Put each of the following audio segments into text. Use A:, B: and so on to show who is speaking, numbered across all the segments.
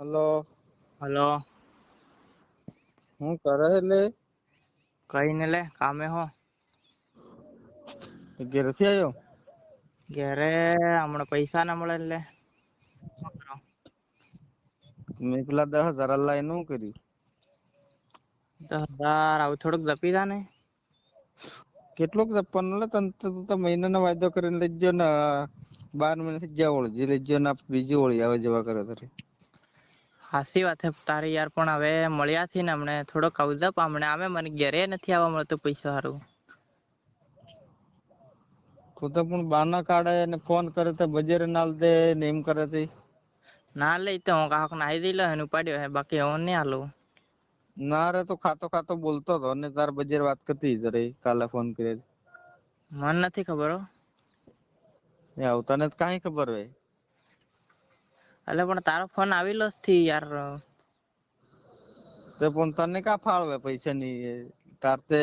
A: Hello.
B: Hello.
A: હું કરે એટલે
B: કઈ ને લે કામે હો.
A: ઘેરથી આવ્યો
B: ઘેરે હમણાં પૈસા ના મળે એટલે
A: મેં પેલા દસ હજાર આલા એનું હું કર્યું.
B: દસ હજાર આવું થોડુંક જપી જા ને.
A: કેટલોક જપવાનું લે તને તો મહિનાનો વાયદો કરીને લઈ ગયો ને બાર મહિનાથી જ્યાં ઓળજી લઈ ગયો ને બીજી ઓળી આવે જેવા કરે તારી
B: હાસી વાત છે તારી યાર પણ હવે મળ્યા છીએ ને હમણે થોડોક અવજપ હમણે આમે મને ઘેરે નથી આવવા મળતું પૈસા હારું.
A: તું તો પણ બાના કાઢે ને ફોન કરે તો બજેર નાલ દે ને એમ કરે તે.
B: ના લે ઈ તો હું કાક નાઈ દઈ ને ઉપાડ્યો હે બાકી હું નહીં હાલું.
A: ના રે તો ખાતો ખાતો બોલતો હતો અને તાર બજેર વાત કરતી રે કાલે ફોન કર્યો
B: મને નથી ખબર હો.
A: એ આવું તને તો કાંઈ ખબર હોય.
B: એટલે પણ તારો ફોન આવેલો જ થી યાર.
A: તે પણ તને કા ફાળવે પૈસા ની તાર તે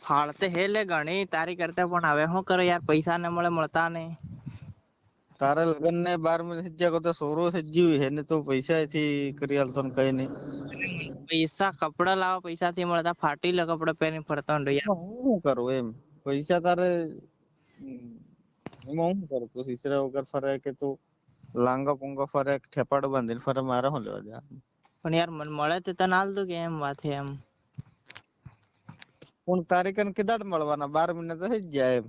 B: ફાળતે હે લે ઘણી તારી કરતા પણ હવે શું કરે યાર? પૈસા ને મળે મળતા નહીં.
A: તારા લગન ને બાર મહિને સજ્જા તો સોરો સજ્જી હે ને તો પૈસા થી કરી હાલતો ને કઈ નહીં.
B: પૈસા કપડા લાવવા પૈસા થી મળતા. ફાટીલા કપડા પહેરી ફરતો ને યાર.
A: હું શું કરું એમ? પૈસા તારે એમાં હું કરું? તું સીસરા વગર ફરે કે તું લાંગો પોંગો ફરે કે ઠેપાડો બાંધીને ફરે? મારે શું લેવા દે
B: પણ યાર મને મળે તો તને હાલ દઉં કે એમ વાત છે એમ?
A: પણ તારી કને કીધાડ મળવાના? બાર મહિના તો થઈ જાય એમ.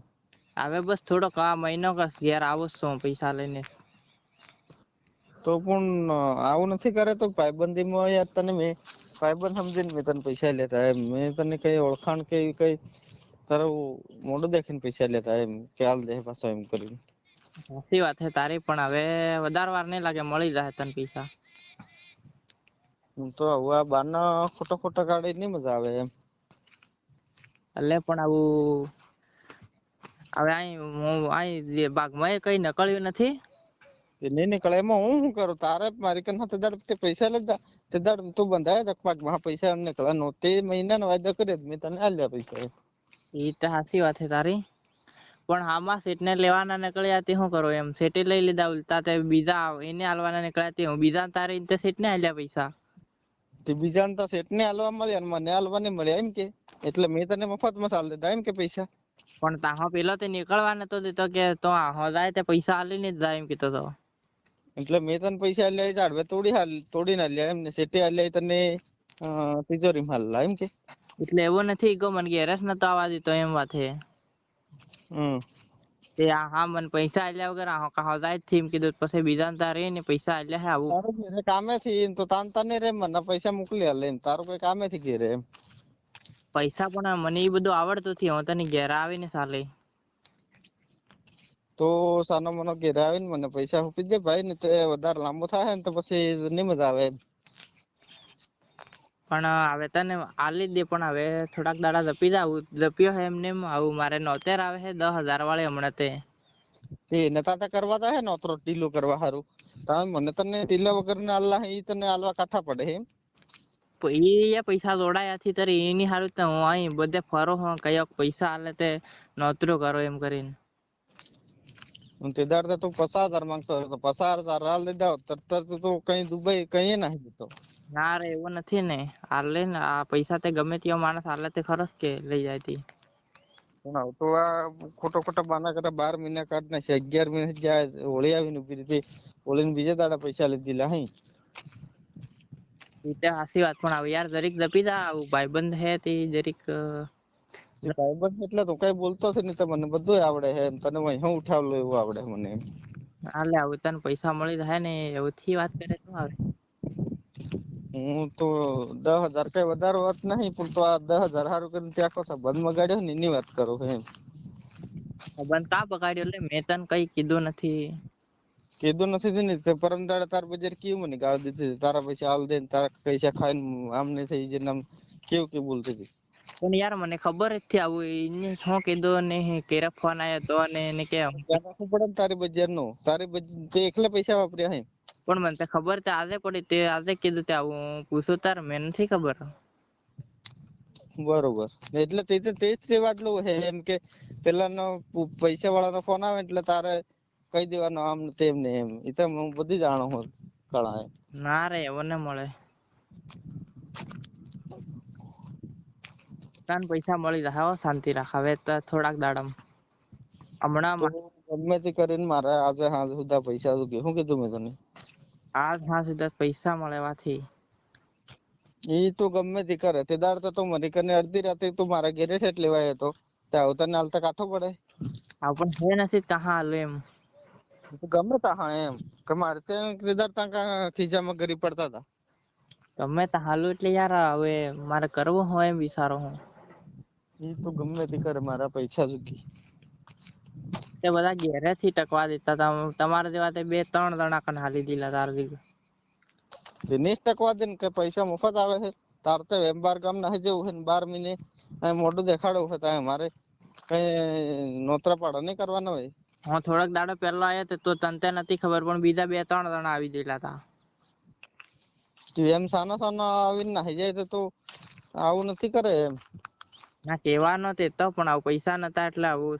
B: હવે બસ થોડોક આ મહિનો કસ ઘેર આવું છું પૈસા લઈને.
A: તો પણ આવું નથી કરે તો પાયબંધીમાં યાર તને મેં પાયબંધ સમજીને મેં તને પૈસા લેતા મેં તને કઈ ઓળખાણ કે એવી કઈ તારું મોઢું દેખીને પૈસા લેતા એમ કે હાલ દે પાછો એમ કરીને.
B: સાચી વાત છે તારી પણ હવે વધારે વાર નહીં લાગે મળી જાય તને પૈસા.
A: હું તો હવે આ બારના ખોટા ખોટા કાઢે નહીં મજા આવે એમ.
B: એટલે પણ આવું હવે અહીં હું અહીં જે બાગમાં કઈ નકળ્યું નથી?
A: તે નહીં નીકળે એમાં હું શું કરું? તારે મારી કને તે દાડ તે પૈસા લેતા તે દાડ તું બંધાય તો પાકમાં પૈસા એમ નીકળે. નો તે મહિના નો વાયદો કર્યો મેં તને આલ્યા પૈસા
B: ઈ તો સાચી વાત છે તારી. પણ આમાં ને લેવાના નીકળ્યા તે શું કરો એમ? શેઠે લઈ લીધા ઉલટા તે બીજા એને આલવાના નીકળ્યા તે હું. બીજા તારે તે ને આલ્યા પૈસા.
A: તે બીજાને તો શેઠને આલવા મળ્યા ને મને આલવા નહીં મળ્યા એમ કે. એટલે મેં તને મફતમાં સાલ દીધા એમ કે પૈસા?
B: પણ તાહો પેલો તે નીકળવા નતો દેતો કે તો આહો જાય તે પૈસા આલીને જ જાય એમ કીધો તો.
A: એટલે મેં તને પૈસા આલ્યા એ ઝાડવે તોડી હાલ તોડીને આલ્યા એમ ને. શેઠે આલ્યા એ તને તિજોરી માં હાલ એમ કે.
B: એટલે એવું નથી કે મને ગેરેજ નતો આવવા દીધો એમ વાત છે.
A: હમ.
B: તે હા મને પૈસા આલ્યા વગર આ કાહો જાય જ થી એમ કીધું પછી બીજા તારે ને પૈસા આલ્યા હે આવું.
A: તારું ઘેરે કામેથી તો તાન તને રે મને પૈસા મોકલી આલે એમ. તારું કઈ કામેથી ઘેરે એમ.
B: પૈસા પણ મને એ બધું આવડતું થી હું તને ઘેર આવીને સાલે.
A: તો સાનો મનો ઘેરે આવીને મને પૈસા આપી દે ભાઈ ને તો વધારે લાંબો થાય ને તો પછી નહીં મજા આવે એમ.
B: પણ હવે તને આલી દે પણ હવે થોડાક દાડા જપી જા આવું જપ્યો હે એમને એમ આવું મારે નોતેર આવે હે દસ હજાર વાળી હમણાં તે.
A: એ નતા તા કરવા તો હે નોતરો ટીલો કરવા હારું. તમે મને તને ટીલા વગર ને આલ્લા હે ઈ તને આલવા કાઠા પડે હે
B: યા પૈસા જોડાયા થી તારે એની હારું તો હું અહીં બધે ફરો હું કયોક પૈસા આલે તે નોતરો કરો એમ કરીને.
A: તે દાડ તો તું પચાસ હજાર માંગતો હતો. તો तर तर तो काही दुबई काही नाही देतो દીધો
B: ના રે એવું નથી ને. આલે ને આ પૈસા તે ગમે તેવો માણસ આલે તે ખરસ કે લઈ જાય તી.
A: તો આ ખોટો ખોટો બાના કરે બાર મહિના કાઢ નાખે. અગિયાર મહિના જાય હોળી આવીને ઊભી હતી હોળીને બીજા દાડા પૈસા લીધેલા હઈ.
B: એ તો હાચી વાત પણ હવે યાર જરીક જપી જા ભાઈબંધ હે તે જરીક
A: ભાઈબંધ એટલે તો કઈ બોલતો છે નહીં તો મને બધું આવડે છે એમ. તને વહી ઉઠાવલો એવું આવડે મને એમ.
B: આવું તને પૈસા મળી જાય ને એવું થી વાત કરે શું આવે.
A: હું તો દસ હજાર કઈ વધારે વાત નહીં પણ તો આ દસ હજાર હારું કરીને ત્યાં આખો સંબંધ બગાડ્યો ને એની વાત કરું એમ.
B: સંબંધ કા બગાડ્યો? એટલે મેં તને કઈ કીધું નથી.
A: કીધું નથી ને તે પરમ દાડે તાર બજાર કેવું મને ગાળ દીધી તારા પૈસા હાલ દે તારા પૈસા ખાઈને આમ ને થઈ જઈને આમ કેવું કેવું બોલતી હતી.
B: પણ યાર મને ખબર જ થી આવું એને શું કીધું ને કેરા ફોન આયો તો ને એને કે
A: રાખવું પડે ને તારી બજારનું તારી તે એકલા પૈસા વાપર્યા હે.
B: પણ મને તો ખબર તે આજે પડી તે આજે કીધું તે આવું પૂછું તાર મને નથી ખબર.
A: બરોબર. એટલે તે તો તે જ રેવાડલું હે એમ કે પેલાનો પૈસા વાળાનો ફોન આવે એટલે તારે કહી દેવાનો આમ તેમ ને એમ. એ તો હું બધી જાણું હું કળા
B: ના રે એવો ને મળે. તને પૈસા મળી રહે હો શાંતિ રાખ. હવે તો થોડાક દાડામાં. હમણાં
A: ગમે તે કરીને મારે આજે હાજ સુધા પૈસા શું શું કીધું મેં તને?
B: આજ હા સુધા પૈસા મળવાથી.
A: એ તો ગમે તે કરે તે દાડ તો તું મને કને અડધી રાતે તું મારા ઘેરે ઠેઠ લેવાય હતો ત્યાં તને હાલતા કાઠો પડે.
B: હા પણ હે નથી કહા હાલું એમ.
A: તો ગમે તા એમ કે મારે તે કેદાર ત્યાં ખીજામાં ગરી પડતા હતા
B: ગમે તા હાલું એટલે યાર હવે મારે કરવું હોય એમ વિચારો હું.
A: એ તો ગમે તે કરે મારા પૈસા ચૂકી.
B: તે બધા ઘેરે થી ટકવા દેતા હતા. તમારા જેવા તે બે ત્રણ જણા કન હાલી દીલા તાર દીધું
A: દિનેશ ટકવા દે ને કે પૈસા મફત આવે છે. તાર તો બાર ગામ ના જેવું છે ને બાર મહિને મોઢું દેખાડવું છે ત્યાં મારે કઈ નોતરા પાડા નહીં કરવાના હોય.
B: હું થોડાક દાડો પહેલા આયો તો તને નથી ખબર પણ બીજા બે ત્રણ જણા આવી દેલા હતા
A: એમ સાનો સાના આવીને નાહી જાય તું આવું નથી કરે એમ.
B: ના કહેવાનો તે તો પણ આવું પૈસા નતા એટલે આવું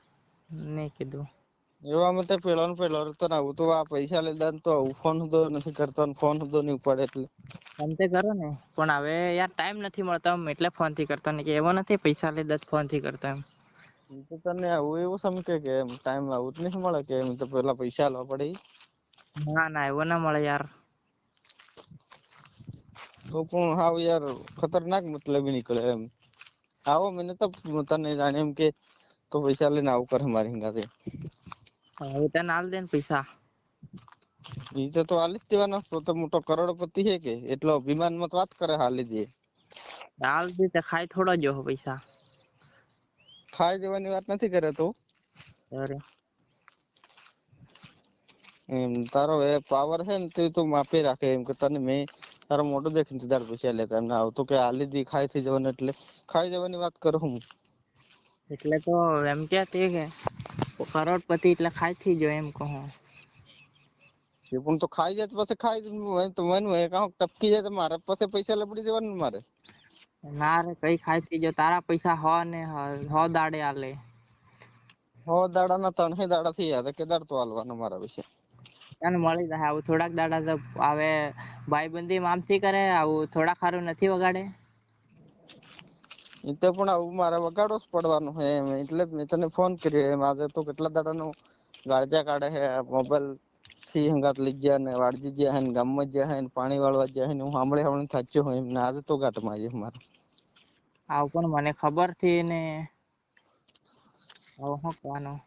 B: નહીં કીધું.
A: એવામાં તે પેલો ને પેલો તો આવું તો આ પૈસા લીધા ને તો આવું ફોન સુધો નથી કરતો ને ફોન સુધો નહીં ઉપાડે એટલે.
B: એમ તે કરો ને પણ હવે યાર ટાઈમ નથી મળતો એમ એટલે ફોનથી કરતો ને કે એવો નથી પૈસા લીધા ફોનથી કરતો એમ.
A: તો તને આવું એવું સમકે કે એમ ટાઈમ આવું જ નહીં મળે કે એમ તો પેલા પૈસા લો પડે
B: ના ના એવો ના મળે યાર.
A: તો પણ હાવ યાર ખતરનાક મતલબી નીકળે એમ. આવો મને તો તને જાણે એમ કે તો પૈસા લઈને આવું કરે મારી હંગાતે
B: હવે તને હાલ દે ને પૈસા
A: ઈ તો તો આલી જ દેવાનો તો તો મોટો કરોડપતિ છે કે એટલો અભિમાનમાં તો વાત કરે હાલી દે
B: હાલ દે તે ખાઈ થોડો જો પૈસા
A: ખાઈ દેવાની વાત નથી કરે તું
B: અરે
A: એમ તારો એ પાવર છે ને તે તું માપી રાખે એમ કે તને મેં તારો મોટો દેખીને તીધાર પૈસા લેતા. એમને આવતો કે હાલી દી ખાઈ થઈ જવાનું એટલે ખાઈ જવાની વાત કરું હું.
B: એટલે તો એમ કે તે કે કરોડપતિ એટલે ખાઈ થી જો એમ કહું
A: એ પણ તો ખાઈ જાય તો પછી ખાઈ તો મને હોય કાં ટપકી જાય તો મારે પછી પૈસા લપડી જવાનું મારે.
B: ના રે કઈ ખાઈ થી જો તારા પૈસા હો ને હ- દાડે આલે.
A: હો દાડાના ત્રણે દાડા થઈ ગયા કે દાડ તો હાલવાનો મારા વિશે.
B: તને મળી જાય આવું થોડાક દાડા તો હવે ભાઈબંધી મામથી કરે આવું થોડા ખારું નથી વગાડે?
A: એ તો પણ આવું મારે વગાડો જ પડવાનું છે એમ એટલે જ મેં તને ફોન કર્યો એમ. આજે તો કેટલા દાડાનું ગાળજા કાઢે છે મોબાઈલથી હંગાત લઈ ગયા ને વાડજી ગયા હે ને ગામમાં ગયા હે ને પાણી વાળવા ગયા હે ને હું સાંભળે સાંભળે થાચ્યો હોય એમ ને આજે તો ગાંઠમાં આવ્યો મારે.
B: આવું પણ મને ખબરથી ને. હવે શું કહેવાનું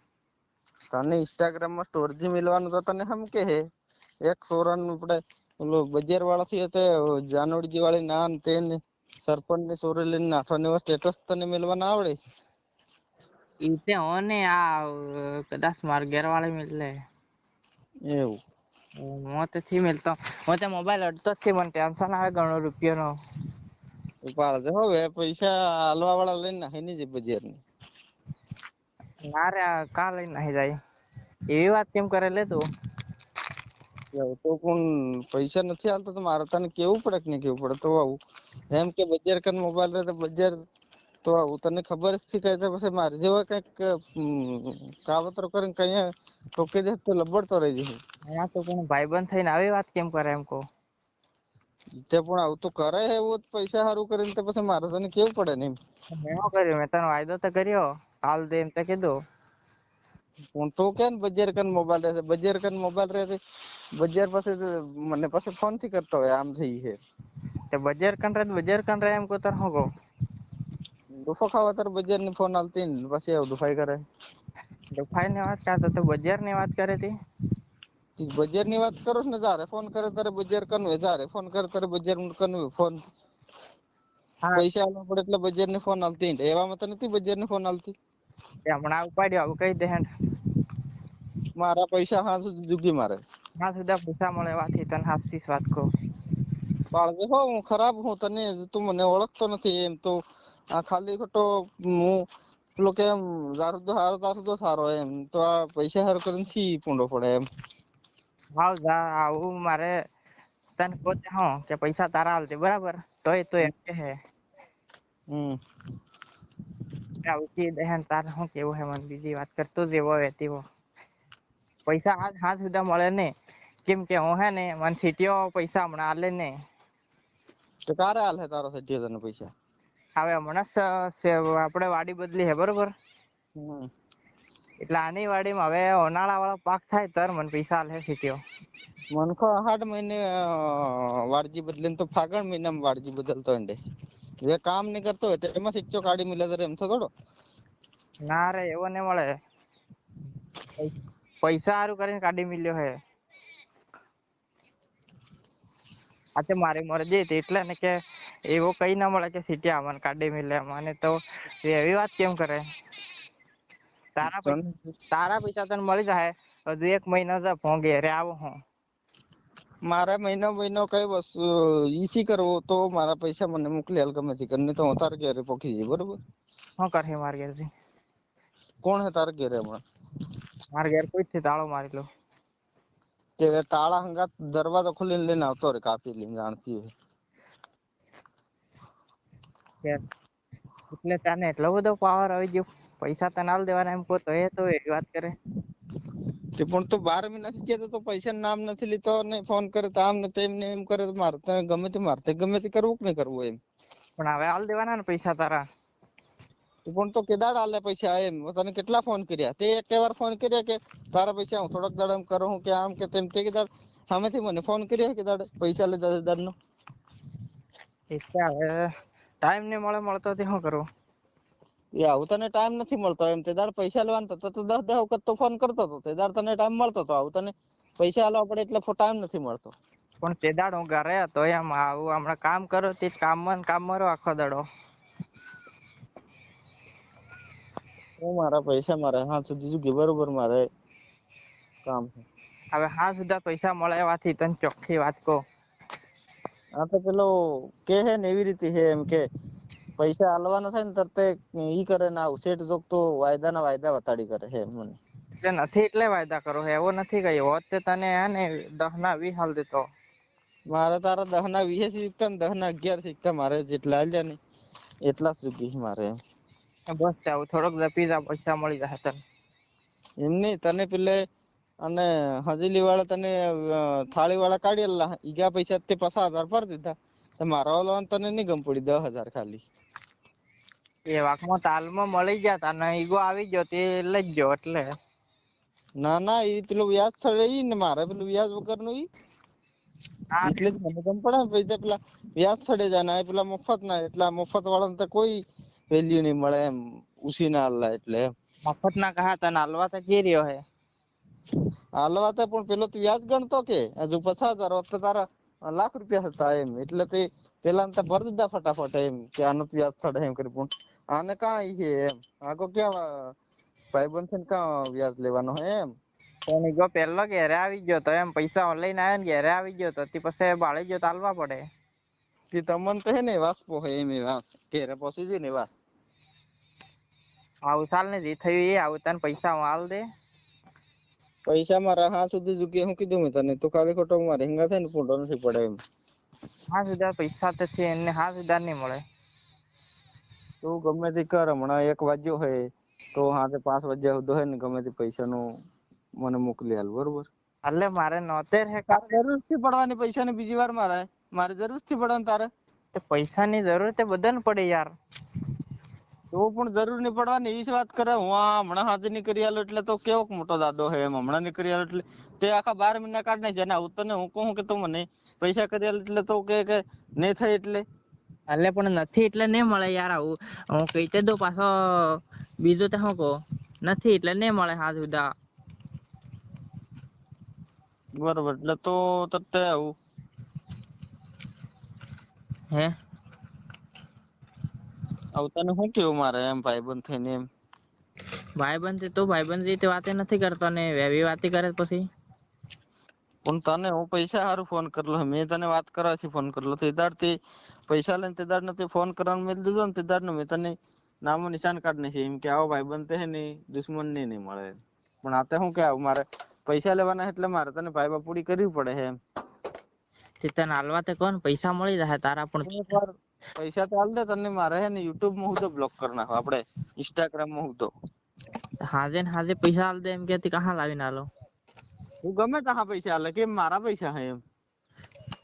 A: તને ઇન્સ્ટાગ્રામમાં સ્ટોરી મિલવાનું તો તને હમ કે હે? એક સોરન આપણે ઓલો બજાર વાળા થી તે જાનોડજી વાળી ના ને તે ને સરપંચ ને સોરે લઈને નાખવાની સ્ટેટસ તને મેલવાના આવડે?
B: ઈ તે હો ને આ કદાચ માર ઘેર વાળે મિલે
A: એવું?
B: હું તો થી મિલતો હું તો મોબાઈલ અડતો જ છે મને ટેન્શન આવે ઘણો રૂપિયાનો.
A: ઉપાડ હો હવે પૈસા હાલવા વાળા લઈને નાખી ની જે બજારની ના
B: રે આ કા લઈને નાહી જાય. એવી વાત કેમ કરે લે તું?
A: એવું તો પણ પૈસા નથી હાલતો તો મારે તને કેવું પડે કે નહીં કેવું પડે? તો આવું. એમ કે બજાર કન મોબાઈલ રહે તો બજાર તો આવું. તને ખબર જ થી કઈ પછી મારે જેવા કંઈક કાવતરો કરીને કઈ ઠોકી દે તો લબડતો રહી જશે.
B: અહીંયા તો પણ ભાઈબંધ થઈને આવી વાત કેમ કરે એમ કહું?
A: તે પણ આવું તો કરે હે એવું પૈસા સારું કરીને તો પછી મારે તને કેવું પડે ને એમ?
B: મેં કર્યું? મેં તને વાયદો તો કર્યો. હાલ દે એમ તો કીધું
A: પણ તું કે ને બજાર કન મોબાઈલ રહે બજાર કન મોબાઈલ રહે બજાર પાસે તો મને પાસે ફોનથી કરતો હોય આમ થઈ છે
B: તે બજાર કન રે તો બજાર કન રે એમ કહું તાર શું કહું
A: ડોફો ખાવા તાર બજારની ફોન આલતી ને પછી આવું દુખાઈ કરે
B: દફાઈ ની વાત કરતો તો બજારની વાત કરે તી
A: તી બજારની વાત કરો ને જારે ફોન કરે તારે બજાર કન હોય જારે ફોન કરે તારે બજાર કન હોય ફોન
B: હા
A: પૈસા આલવા પડે એટલે બજારની ફોન આલતી ને એવામાં તો નથી બજારની ફોન આલતી
B: તે હમણાં ઉપાડ્યો આવું કઈ દે
A: મારા પૈસા હા સુધી જુગી મારે.
B: હા સુધા પૈસા મળે વાથી તને હાચી વાત કહું.
A: બાળકે હો હું ખરાબ હું તને તું મને ઓળખતો નથી એમ તો આ ખાલી ખોટો હું પેલો કેમ દારૂ હારો દારૂ સારો એમ. તો આ પૈસા હારો કરીને થી પૂંડો પડે એમ.
B: હાવ જા આવું મારે તને પોતે હો કે પૈસા તારા હાલજે બરાબર? તોય તો એમ કે હે
A: હમ.
B: આવું દહેન તાર શું કેવું હે? મને બીજી વાત કરતો જેવો હોય તેવો. પૈસા આજ હાથ સુધા મળે ને કેમ કે હું હે ને મને સીટીઓ પૈસા હમણાં આલે ને
A: તો ક્યારે આલે તારો સટ્યો તને પૈસા?
B: હવે હમણાં આપણે વાડી બદલી હે બરોબર? એટલે આની વાડીમાં હવે ઉનાળા વાળો પાક થાય તર મને પૈસા આલે સીટીઓ.
A: મનખો આઠ મહિને વાડજી બદલીને તો ફાગણ મહિનામાં વાડજી બદલતો અંડે જે કામ નહીં કરતો હોય તેમાં સિક્ચો કાઢી મિલે તો એમ થોડો.
B: ના રે એવો ને મળે. પૈસા સારું કરીને કાઢી મિલ્યો હે. આજે મારે મારી મરજી હતી એટલે ને કે એવો કઈ ના મળે કે સીટી આમાં કાઢી મિલે મને તો એવી વાત કેમ કરે? તારા તારા પૈસા તને મળી જાય હજુ એક મહિનો છે ફોન ઘેરે આવો હું.
A: મારે મહિનો મહિનો કઈ વસ્તુ ઈસી કરવો? તો મારા પૈસા મને મોકલી હાલ ગમે તે કરીને તો હું તારે ઘરે પોકી જઈ બરોબર?
B: શું કરશે માર ઘેરથી?
A: કોણ હે તારે ઘરે હમણાં?
B: માર ઘેર કોઈ થી તાળો મારી લો.
A: કે તાળા હંગાત દરવાજો ખોલીને લઈને આવતો રે કાપી લઈને જાણતી હોય.
B: ઘેર એટલે તને એટલો બધો પાવર આવી ગયો. પૈસા તને આલ દેવાના એમ કહો તો એ તો એવી વાત કરે.
A: તે પણ તો બાર મહિના થી કહેતો તો પૈસા નામ નથી લીધો ને ફોન કરે તો આમ ને તેમ ને એમ કરે તો મારે તને ગમે તે મારે ગમે તે કરવું કે નહીં કરવું એમ.
B: પણ હવે હાલ દેવાના ને પૈસા તારા.
A: પણ તો કેદાડ હાલે પૈસા એમ. તને કેટલા ફોન કર્યા? તે એક વાર ફોન કર્યા કે તારા પૈસા હું થોડોક દાડ એમ કરું કે આમ કે તેમ. તે કીધા સામેથી મને ફોન કર્યો કે દાડ પૈસા લીધા દાડ નો
B: ટાઈમ નહીં મળે મળતો તે શું કરવું
A: એ આવું તને ટાઈમ નથી મળતો. એમ તે દાડ પૈસા લેવાનો તો તો દસ દસ વખત તો ફોન કરતો હતો. તે દાડ તને ટાઈમ મળતો તો આવું તને પૈસા આલવા પડે એટલે ટાઈમ નથી મળતો.
B: પણ તે દાડ હું ઘરે હતો એમ. આવું હમણાં કામ કરો તે કામમાં કામ મારો આખો દાડો.
A: હું મારા પૈસા મારે હા સુધી જુગી બરોબર મારે કામ છે.
B: હવે હા સુધા પૈસા મળે એવાથી તને ચોખ્ખી વાત કહું.
A: આ તો પેલો કે હે ને એવી રીતે હે એમ કે પૈસા હાલવાના થાય ને તરત ઈ કરે ને શેઠ જોગ તો વાયદા ના વાયદા વતાડી કરે હે મને.
B: એટલે નથી એટલે વાયદા કરો એવો નથી કઈ? હોત તે તને હે ને દહ ના વી હાલ દેતો
A: મારે તારા દહ ના વીસ શીખતા ને દહ ના અગિયાર શીખતા મારે જેટલા હાલ્યા ને એટલા સુખી મારે
B: બસ આવું થોડોક પીઝા પૈસા મળી જાય તને.
A: એમ નહીં તને પેલે અને હજેલી વાળા તને થાળી વાળા કાઢી આલ્લા. ઈગા પૈસા તે પચાસ હજાર પર દીધા. તો મારા વાળા તને નહીં ગમ પડી દસ હજાર ખાલી.
B: એ વાંકમાં તાલમાં મળી ગયા તા ને ઈગો આવી ગયો તે લઈ ગયો એટલે.
A: ના ના ઈ પેલું વ્યાજ સ્થળે ઈ ને મારે પેલું વ્યાજ વગરનું ઈ એટલે જ મને ગમ પડે ને તે પેલા વ્યાજ સ્થળે જાય પેલા મફત ના એટલે મફત વાળા તો કોઈ વેલ્યુ નહીં મળે એમ ઉસી ના આલ્લા એટલે
B: મફત ના કહા તને હાલવા તો કે રહ્યો હે.
A: હાલવા તો પણ પેલો તું વ્યાજ ગણતો કે હજુ પચાસ હજાર હોત તારા લાખ રૂપિયા હતા એમ એટલે તે પેલા ને તો ભરી દીધા ફટાફટ એમ કે આનો તો વ્યાજ ચડે એમ કરી પણ આને કાં છે એમ. આગો ક્યાં ભાઈબંધ ને કાં વ્યાજ લેવાનો હે એમ?
B: પણ ઈગો પેલો ઘેરે આવી ગયો તો એમ પૈસા ઓનલાઈન આવ્યા ને ઘેરે આવી ગયો તો તે પછી બાળી ગયો તો હાલવા પડે.
A: તે તમને તો હે ને વાસપો હે એમ વાસ. ઘેરે પહોંચી જાય ને વાસ.
B: આવું ચાલ ને જે થયું એ આવું તને પૈસા હાલ દે.
A: પૈસા મારા હા સુધી ચૂકી હું કીધું મેં તને. તું ખાલી ખોટો મારે હિંગા થાય ને ફોટો નથી પડે એમ.
B: હા સુધા પૈસા તો છે એને હા સુધા નહીં મળે.
A: તું ગમે તે કર હમણાં એક વાગ્યો હોય તો હાથે પાંચ વાગ્યા સુધી હોય ને ગમે તે પૈસા નું મને મોકલી હાલ બરોબર?
B: એટલે મારે નોતેર હે
A: જરૂરથી પડવાની પૈસા ની બીજી વાર મારે મારે જરૂરથી પડવાની તારે.
B: પૈસા ની જરૂર તે બધાને પડે યાર.
A: તો પણ જરૂર નહીં પડવાની ઈ જ વાત કરે. હું આ હમણાં હાજરની કરી આલો એટલે તો કેવો મોટો દાદો હે એમ હમણાં ની કરી આલો એટલે. તે આખા બાર મહિના કાઢ નહીં અને આવું તને હું કહું કે તું મને પૈસા કરી આલો એટલે તો કે કે નહીં થાય એટલે.
B: એટલે પણ નથી એટલે નહીં મળે યાર આવું. હું કહી તે દઉં પાછો. બીજું તો શું કહું. નથી એટલે નહીં મળે હા સુધા
A: બરોબર એટલે તો તરત આવું.
B: હે?
A: આવું તને શું કેવું મારે એમ ભાઈબંધ થઈને એમ?
B: ભાઈબંધ તો ભાઈબંધ રીતે વાતે નથી કરતો ને એવી વાતે કરે પછી?
A: પણ તને હું પૈસા હારું ફોન કરલો મેં તને વાત કરવાથી ફોન કરલો. તે દાડ તે પૈસા લઈને તે દાડ તે ફોન કરવાનું મેં દીધો ને તે દાડ ને મેં તને નામો નિશાન કાઢ છે. એમ કે આવો ભાઈબંધ તે હે ને દુશ્મન ને નહીં મળે. પણ આ તે શું કે આવું મારે પૈસા લેવાના એટલે મારે તને ભાઈ બાપુડી કરવી પડે એમ.
B: તે તને હાલવા તે કોણ પૈસા મળી જાય તારા પણ.
A: પૈસા તો હાલ દે તને મારે હે ને યુટ્યુબમાં હું તો બ્લોક કરી નાખો. આપણે ઇન્સ્ટાગ્રામમાં હું તો.
B: હાજે ને હાજે પૈસા હાલ દે એમ કે તે કહા લાવીને હાલો
A: હું ગમે તારા પૈસા આલે કે મારા પૈસા હે એમ?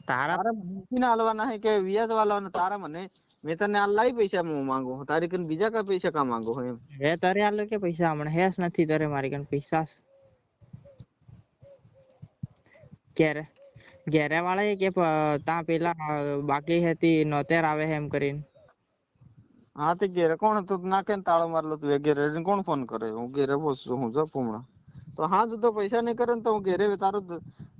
B: તારા
A: તારે મૂકીને આલવાના હે કે વ્યાજ વાળવાના? તારા મને મેં તને આ લાઈ પૈસા હું માંગુ છું. તારી કન બીજા કઈ પૈસા કા માંગુ છું એમ?
B: હે તારે આલો કે પૈસા? હમણાં હેસ નથી તારે મારી કન પૈસા. ઘેરે ઘેરે વાળા એ કે તા પેલા બાકી હતી નોતેર આવે એમ કરીને.
A: હા તે ઘેરે કોણ હતું? નાખે ને તાળો મારલો તું ઘેરે કોણ ફોન કરે? હું ઘેરે પહોંચું હું જપ હમણાં. તો હા જો તો પૈસા નહીં કરે ને તો હું ઘેરે તારો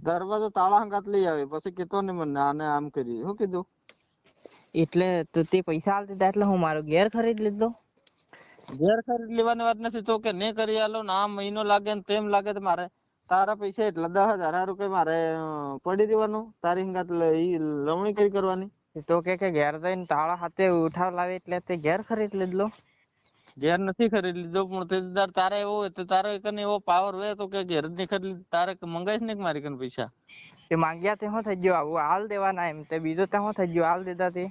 A: દરવાજો તાળા હંગાત લઈ આવે. પછી કીધો ને મને આને આમ કરી શું કીધું.
B: એટલે તો તે પૈસા આલતી હતા એટલે હું મારો ઘેર ખરીદ લીધો?
A: ઘેર ખરીદ લેવાની વાત નથી તો કે નહીં કરી આલો ને આ મહિનો લાગે ને તેમ લાગે તો મારે તારા પૈસા એટલા દસ હજાર કે મારે પડી રહેવાનું? તારી હંગાત લવણી કરી કરવાની.
B: તો કે કે ઘેર જઈને તાળા હાથે ઉઠાવ લાવે એટલે તે ઘેર ખરીદ લીધલો.
A: ઘેર નથી ખરીદ લીધો પણ તે દાડ તારે એવો હોય તો તારે કને એવો પાવર હોય તો કે ઘેરની ખરીદ તારે મંગાઈશ ને મારી કને પૈસા?
B: તે માંગ્યા તે શું થઈ ગયો આવું હાલ દેવાના એમ. તે બીજો તે શું થઈ ગયો હાલ દેતા તે.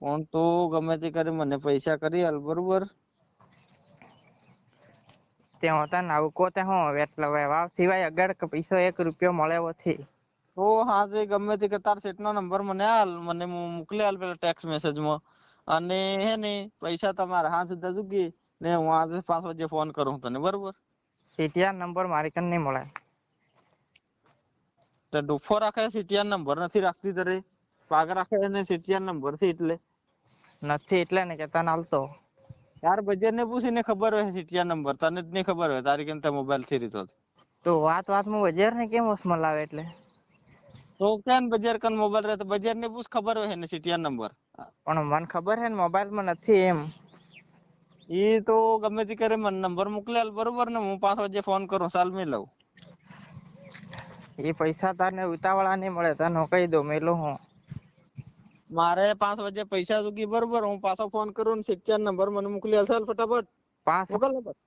A: પણ તું ગમે તે કરી મને પૈસા કરી હાલ બરોબર?
B: તે હતા ને આવું કો તે હું એટલે વાવ સિવાય અગર પૈસો એક રૂપિયો મળે નથી
A: તો હા તે ગમે તે તાર સેટ નો નંબર મને હાલ મને મોકલી હાલ પેલા ટેક્સ મેસેજમાં. અને હે ને પૈસા તમારા હા સુધા ચૂકી ને હું આજે પાંચ વાગે ફોન કરું તને બરોબર?
B: સીટીઆર નંબર મારી કન નહીં મળે.
A: તો ડુફો રાખે સીટીઆર નંબર નથી રાખતી તારે. પાગ રાખે ને સીટીઆર નંબરથી એટલે.
B: નથી એટલે ને કે તને હાલતો
A: યાર બજાર ને પૂછીને ખબર હોય સિટિયા નંબર તને જ નહીં ખબર હોય તારી કેમ મોબાઈલથી રીતો
B: તો વાત વાતમાં બજાર ને કેમ વસમાં લાવે એટલે?
A: તો કેમ બજાર કન મોબાઈલ રહે? તો બજાર ને પૂછ ખબર હોય ને સિટિયા નંબર.
B: પણ મને ખબર હે ને મોબાઈલમાં નથી એમ.
A: એ તો ગમે તે કરે મને નંબર મોકલે બરોબર ને હું પાંચ વાગે ફોન કરું સાલ મેં લઉં.
B: એ પૈસા તારને ઉતાવળા નહીં મળે તને કહી દઉં મેલું હું.
A: મારે પાંચ વાગે પૈસા ચૂકી બરોબર હું પાછો ફોન કરું ને સિક્સર નંબર મને મોકલી હાલ ચાલ ફટાફટ
B: પાંચ
A: મોકલ ને બસ.